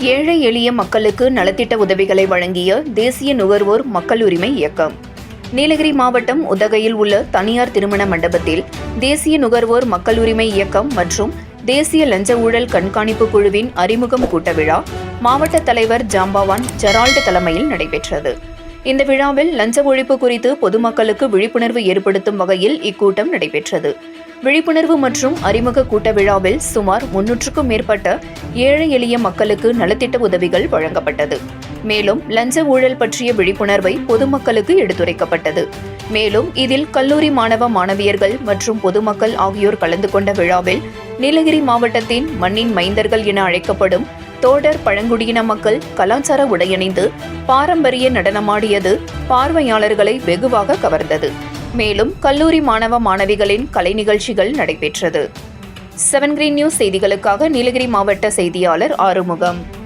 ஏழை எளிய மக்களுக்கு நலத்திட்ட உதவிகளை வழங்கிய தேசிய நுகர்வோர் மக்கள் உரிமை இயக்கம். நீலகிரி மாவட்டம் உதகையில் உள்ள தனியார் திருமண மண்டபத்தில் தேசிய நுகர்வோர் மக்கள் உரிமை இயக்கம் மற்றும் தேசிய லஞ்ச ஊழல் கண்காணிப்பு குழுவின் அறிமுகம் கூட்ட விழா மாவட்ட தலைவர் ஜாம்பவான் ஜெரால்டு தலைமையில் நடைபெற்றது. இந்த விழாவில் லஞ்ச ஒழிப்பு குறித்து பொதுமக்களுக்கு விழிப்புணர்வு ஏற்படுத்தும் வகையில் இக்கூட்டம் நடைபெற்றது. விழிப்புணர்வு மற்றும் அறிமுக கூட்ட விழாவில் சுமார் முன்னூற்றுக்கும் மேற்பட்ட ஏழை எளிய மக்களுக்கு நலத்திட்ட உதவிகள் வழங்கப்பட்டது. மேலும் லஞ்ச ஊழல் பற்றிய விழிப்புணர்வை பொதுமக்களுக்கு எடுத்துரைக்கப்பட்டது. மேலும் இதில் கல்லூரி மாணவ மாணவியர்கள் மற்றும் பொதுமக்கள் ஆகியோர் கலந்து கொண்ட விழாவில் நீலகிரி மாவட்டத்தின் மண்ணின் மைந்தர்கள் என அழைக்கப்படும் தோடர் பழங்குடியின மக்கள் கலாச்சார உடையணிந்து பாரம்பரிய நடனமாடியது பார்வையாளர்களை வெகுவாக கவர்ந்தது. மேலும் கல்லூரி மாணவ மாணவிகளின் கலை நிகழ்ச்சிகள் நடைபெற்றது. செவன் கிரீன் நியூஸ் செய்திகளுக்காக நீலகிரி மாவட்ட செய்தியாளர் ஆறுமுகம்.